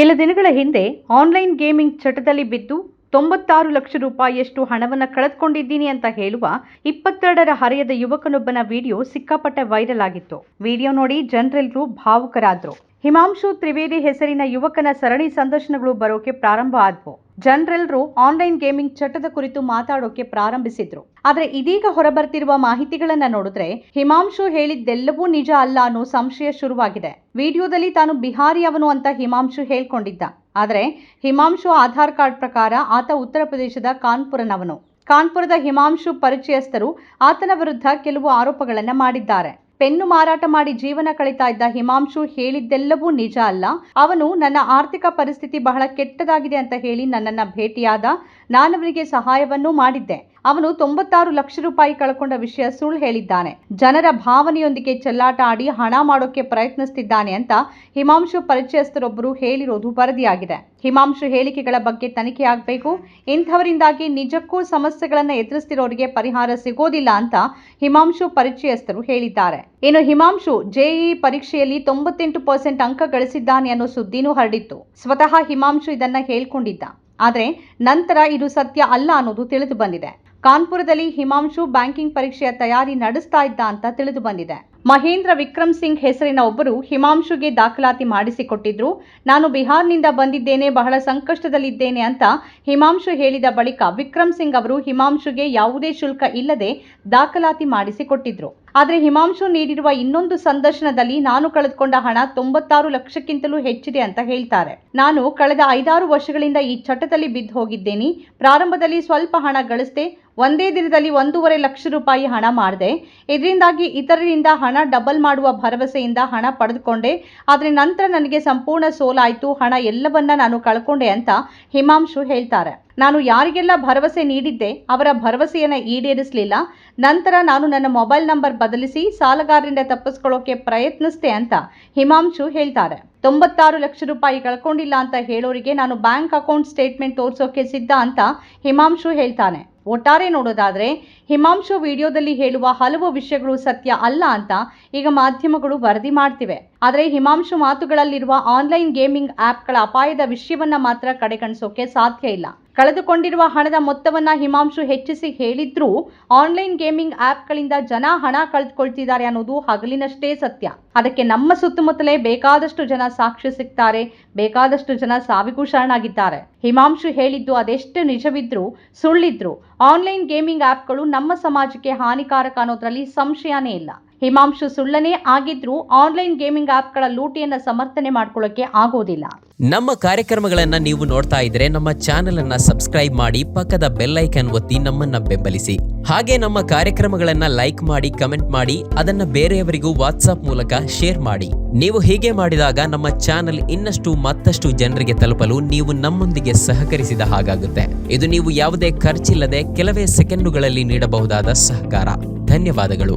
ಕೆಲ ದಿನಗಳ ಹಿಂದೆ ಆನ್ಲೈನ್ ಗೇಮಿಂಗ್ ಚಟದಲ್ಲಿ ಬಿದ್ದು ತೊಂಬತ್ತಾರು ಲಕ್ಷ ರೂಪಾಯಿಯಷ್ಟು ಹಣವನ್ನು ಕಳೆದುಕೊಂಡಿದ್ದೀನಿ ಅಂತ ಹೇಳುವ ಇಪ್ಪತ್ತೆರಡರ ಹರೆಯದ ಯುವಕನೊಬ್ಬನ ವಿಡಿಯೋ ಸಿಕ್ಕಾಪಟ್ಟೆ ವೈರಲ್ ಆಗಿತ್ತು. ವಿಡಿಯೋ ನೋಡಿ ಜನರೆಲ್ಲರೂ ಭಾವುಕರಾದ್ರು. ಹಿಮಾಂಶು ತ್ರಿವೇದಿ ಹೆಸರಿನ ಯುವಕನ ಸರಣಿ ಸಂದರ್ಶನಗಳು ಬರೋಕೆ ಪ್ರಾರಂಭ ಆದ್ವು. ಜನರೆಲ್ಲರೂ ಆನ್ಲೈನ್ ಗೇಮಿಂಗ್ ಚಟದ ಕುರಿತು ಮಾತಾಡೋಕೆ ಪ್ರಾರಂಭಿಸಿದ್ರು. ಆದ್ರೆ ಇದೀಗ ಹೊರಬರ್ತಿರುವ ಮಾಹಿತಿಗಳನ್ನ ನೋಡಿದ್ರೆ ಹಿಮಾಂಶು ಹೇಳಿದ್ದೆಲ್ಲವೂ ನಿಜ ಅಲ್ಲ ಅನ್ನೋ ಸಂಶಯ ಶುರುವಾಗಿದೆ. ವಿಡಿಯೋದಲ್ಲಿ ತಾನು ಬಿಹಾರಿಯವನು ಅಂತ ಹಿಮಾಂಶು ಹೇಳ್ಕೊಂಡಿದ್ದ. ಆದರೆ ಹಿಮಾಂಶು ಆಧಾರ್ ಕಾರ್ಡ್ ಪ್ರಕಾರ ಆತ ಉತ್ತರ ಪ್ರದೇಶದ ಕಾನ್ಪುರನವನು. ಕಾನ್ಪುರದ ಹಿಮಾಂಶು ಪರಿಚಯಸ್ಥರು ಆತನ ವಿರುದ್ಧ ಕೆಲವು ಆರೋಪಗಳನ್ನು ಮಾಡಿದ್ದಾರೆ. ಪೆನ್ನು ಮಾರಾಟ ಮಾಡಿ ಜೀವನ ಕಳೀತಾ ಇದ್ದ ಹಿಮಾಂಶು ಹೇಳಿದ್ದೆಲ್ಲವೂ ನಿಜ ಅಲ್ಲ. ಅವನು ನನ್ನ ಆರ್ಥಿಕ ಪರಿಸ್ಥಿತಿ ಬಹಳ ಕೆಟ್ಟದಾಗಿದೆ ಅಂತ ಹೇಳಿ ನನ್ನನ್ನ ಭೇಟಿಯಾದ ನಾನವರಿಗೆ ಸಹಾಯವನ್ನೂ ಮಾಡಿದ್ದೆ. ಅವನು ತೊಂಬತ್ತಾರು ಲಕ್ಷ ರೂಪಾಯಿ ಕಳ್ಕೊಂಡ ವಿಷಯ ಸುಳ್ಳು ಹೇಳಿದ್ದಾನೆ. ಜನರ ಭಾವನೆಯೊಂದಿಗೆ ಚೆಲ್ಲಾಟ ಆಡಿ ಹಣ ಮಾಡೋಕೆ ಪ್ರಯತ್ನಿಸ್ತಿದ್ದಾನೆ ಅಂತ ಹಿಮಾಂಶು ಪರಿಚಯಸ್ಥರೊಬ್ಬರು ಹೇಳಿರೋದು ವರದಿಯಾಗಿದೆ. ಹಿಮಾಂಶು ಹೇಳಿಕೆಗಳ ಬಗ್ಗೆ ತನಿಖೆ ಆಗಬೇಕು. ಇಂಥವರಿಂದಾಗಿ ನಿಜಕ್ಕೂ ಸಮಸ್ಯೆಗಳನ್ನು ಎದುರಿಸ್ತಿರೋರಿಗೆ ಪರಿಹಾರ ಸಿಗೋದಿಲ್ಲ ಅಂತ ಹಿಮಾಂಶು ಪರಿಚಯಸ್ಥರು ಹೇಳಿದ್ದಾರೆ. ಇನ್ನು ಹಿಮಾಂಶು ಜೆಇ ಪರೀಕ್ಷೆಯಲ್ಲಿ ತೊಂಬತ್ತೆಂಟು ಪರ್ಸೆಂಟ್ ಅಂಕ ಗಳಿಸಿದ್ದಾನೆ ಅನ್ನೋ ಸುದ್ದಿನೂ ಹರಡಿತ್ತು. ಸ್ವತಃ ಹಿಮಾಂಶು ಇದನ್ನ ಹೇಳ್ಕೊಂಡಿದ್ದ. ಆದರೆ ನಂತರ ಇದು ಸತ್ಯ ಅಲ್ಲ ಅನ್ನೋದು ತಿಳಿದು ಬಂದಿದೆ. ಕಾನ್ಪುರದಲ್ಲಿ ಹಿಮಾಂಶು ಬ್ಯಾಂಕಿಂಗ್ ಪರೀಕ್ಷೆಯ ತಯಾರಿ ನಡೆಸ್ತಾ ಇದ್ದ ಅಂತ ತಿಳಿದು ಬಂದಿದೆ. ಮಹೇಂದ್ರ ವಿಕ್ರಮ್ ಸಿಂಗ್ ಹೆಸರಿನ ಒಬ್ಬರು ಹಿಮಾಂಶುಗೆ ದಾಖಲಾತಿ ಮಾಡಿಸಿಕೊಟ್ಟಿದ್ರು. ನಾನು ಬಿಹಾರ್ನಿಂದ ಬಂದಿದ್ದೇನೆ, ಬಹಳ ಸಂಕಷ್ಟದಲ್ಲಿದ್ದೇನೆ ಅಂತ ಹಿಮಾಂಶು ಹೇಳಿದ ಬಳಿಕ ವಿಕ್ರಮ್ ಸಿಂಗ್ ಅವರು ಹಿಮಾಂಶುಗೆ ಯಾವುದೇ ಶುಲ್ಕ ಇಲ್ಲದೆ ದಾಖಲಾತಿ ಮಾಡಿಸಿಕೊಟ್ಟಿದ್ರು. ಆದರೆ ಹಿಮಾಂಶು ನೀಡಿರುವ ಇನ್ನೊಂದು ಸಂದರ್ಶನದಲ್ಲಿ ನಾನು ಕಳೆದುಕೊಂಡ ಹಣ ತೊಂಬತ್ತಾರು ಲಕ್ಷಕ್ಕಿಂತಲೂ ಹೆಚ್ಚಿದೆ ಅಂತ ಹೇಳ್ತಾರೆ. ನಾನು ಕಳೆದ ಐದಾರು ವರ್ಷಗಳಿಂದ ಈ ಚಟದಲ್ಲಿ ಬಿದ್ದು ಹೋಗಿದ್ದೇನೆ. ಪ್ರಾರಂಭದಲ್ಲಿ ಸ್ವಲ್ಪ ಹಣ ಗಳಿಸ್ದೆ ಒಂದೇ ದಿನದಲ್ಲಿ ಒಂದೂವರೆ ಲಕ್ಷ ರೂಪಾಯಿ ಹಣ ಮಾಡಿದೆ ಇದರಿಂದಾಗಿ ಇತರರಿಂದ ಹಣ ಡಬಲ್ ಮಾಡುವ ಭರವಸೆಯಿಂದ ಹಣ ಪಡೆದುಕೊಂಡೆ. ಆದರೆ ನಂತರ ನನಗೆ ಸಂಪೂರ್ಣ ಸೋಲಾಯಿತು. ಹಣ ಎಲ್ಲವನ್ನ ನಾನು ಕಳ್ಕೊಂಡೆ ಅಂತ ಹಿಮಾಂಶು ಹೇಳ್ತಾರೆ. ನಾನು ಯಾರಿಗೆಲ್ಲ ಭರವಸೆ ನೀಡಿದ್ದೆ ಅವರ ಭರವಸೆಯನ್ನು ಈಡೇರಿಸಲಿಲ್ಲ. ನಂತರ ನಾನು ನನ್ನ ಮೊಬೈಲ್ ನಂಬರ್ ಬದಲಿಸಿ ಸಾಲಗಾರರಿಂದ ತಪ್ಪಿಸ್ಕೊಳ್ಳೋಕೆ ಪ್ರಯತ್ನಿಸಿದೆ ಅಂತ ಹಿಮಾಂಶು ಹೇಳ್ತಾರೆ. ತೊಂಬತ್ತಾರು ಲಕ್ಷ ರೂಪಾಯಿ ಕಳ್ಕೊಂಡಿಲ್ಲ ಅಂತ ಹೇಳೋರಿಗೆ ನಾನು ಬ್ಯಾಂಕ್ ಅಕೌಂಟ್ ಸ್ಟೇಟ್ಮೆಂಟ್ ತೋರಿಸೋಕೆ ಸಿದ್ಧ ಅಂತ ಹಿಮಾಂಶು ಹೇಳ್ತಾನೆ. ಒಟ್ಟಾರೆ ನೋಡೋದಾದರೆ, ಹಿಮಾಂಶು ವಿಡಿಯೋದಲ್ಲಿ ಹೇಳುವ ಹಲವು ವಿಷಯಗಳು ಸತ್ಯ ಅಲ್ಲ ಅಂತ ಈಗ ಮಾಧ್ಯಮಗಳು ವರದಿ ಮಾಡ್ತಿವೆ. ಆದರೆ ಹಿಮಾಂಶು ಮಾತುಗಳಲ್ಲಿರುವ ಆನ್ಲೈನ್ ಗೇಮಿಂಗ್ ಆ್ಯಪ್ಗಳ ಅಪಾಯದ ವಿಷಯವನ್ನ ಮಾತ್ರ ಕಡೆಗಣಿಸೋಕೆ ಸಾಧ್ಯ ಇಲ್ಲ. ಕಳೆದುಕೊಂಡಿರುವ ಹಣದ ಮೊತ್ತವನ್ನ ಹಿಮಾಂಶು ಹೆಚ್ಚಿಸಿ ಹೇಳಿದ್ರೂ ಆನ್ಲೈನ್ ಗೇಮಿಂಗ್ ಆ್ಯಪ್ಗಳಿಂದ ಜನ ಹಣ ಕಳೆದುಕೊಳ್ತಿದ್ದಾರೆ ಅನ್ನೋದು ಹಗಲಿನಷ್ಟೇ ಸತ್ಯ. ಅದಕ್ಕೆ ನಮ್ಮ ಸುತ್ತಮುತ್ತಲೇ ಬೇಕಾದಷ್ಟು ಜನ ಸಾಕ್ಷಿ ಸಿಗ್ತಾರೆ ಬೇಕಾದಷ್ಟು ಜನ ಸಾವಿಗೂ ಶರಣಾಗಿದ್ದಾರೆ. ಹಿಮಾಂಶು ಹೇಳಿದ್ದು ಅದೆಷ್ಟು ನಿಜವಿದ್ರು, ಸುಳ್ಳಿದ್ರು ಆನ್ಲೈನ್ ಗೇಮಿಂಗ್ ಆ್ಯಪ್ಗಳು ನಮ್ಮ ಸಮಾಜಕ್ಕೆ ಹಾನಿಕಾರಕ ಅನ್ನೋದ್ರಲ್ಲಿ ಸಂಶಯನೇ ಇಲ್ಲ. ಹಿಮಾಂಶು ಸುಳ್ಳನೇ ಆಗಿದ್ರೂ ಆನ್ಲೈನ್ ಗೇಮಿಂಗ್ ಆ್ಯಪ್ಗಳ ಲೂಟಿಯನ್ನ ಸಮರ್ಥನೆ ಮಾಡ್ಕೊಳ್ಳೋಕೆ ಆಗೋದಿಲ್ಲ. ನಮ್ಮ ಕಾರ್ಯಕ್ರಮಗಳನ್ನ ನೀವು ನೋಡ್ತಾ ಇದ್ರೆ ನಮ್ಮ ಚಾನೆಲ್ ಅನ್ನ ಸಬ್ಸ್ಕ್ರೈಬ್ ಮಾಡಿ ಪಕ್ಕದ ಬೆಲ್ ಐಕನ್ ಒತ್ತಿ ನಮ್ಮನ್ನ ಬೆಂಬಲಿಸಿ. ಹಾಗೆ ನಮ್ಮ ಕಾರ್ಯಕ್ರಮಗಳನ್ನ ಲೈಕ್ ಮಾಡಿ, ಕಮೆಂಟ್ ಮಾಡಿ, ಅದನ್ನ ಬೇರೆಯವರಿಗೂ ವಾಟ್ಸ್ಆಪ್ ಮೂಲಕ ಶೇರ್ ಮಾಡಿ. ನೀವು ಹೀಗೆ ಮಾಡಿದಾಗ ನಮ್ಮ ಚಾನೆಲ್ ಇನ್ನಷ್ಟು ಮತ್ತಷ್ಟು ಜನರಿಗೆ ತಲುಪಲು ನೀವು ನಮ್ಮೊಂದಿಗೆ ಸಹಕರಿಸಿದ ಹಾಗಾಗುತ್ತೆ. ಇದು ನೀವು ಯಾವುದೇ ಖರ್ಚಿಲ್ಲದೆ ಕೆಲವೇ ಸೆಕೆಂಡುಗಳಲ್ಲಿ ನೀಡಬಹುದಾದ ಸಹಕಾರ. ಧನ್ಯವಾದಗಳು.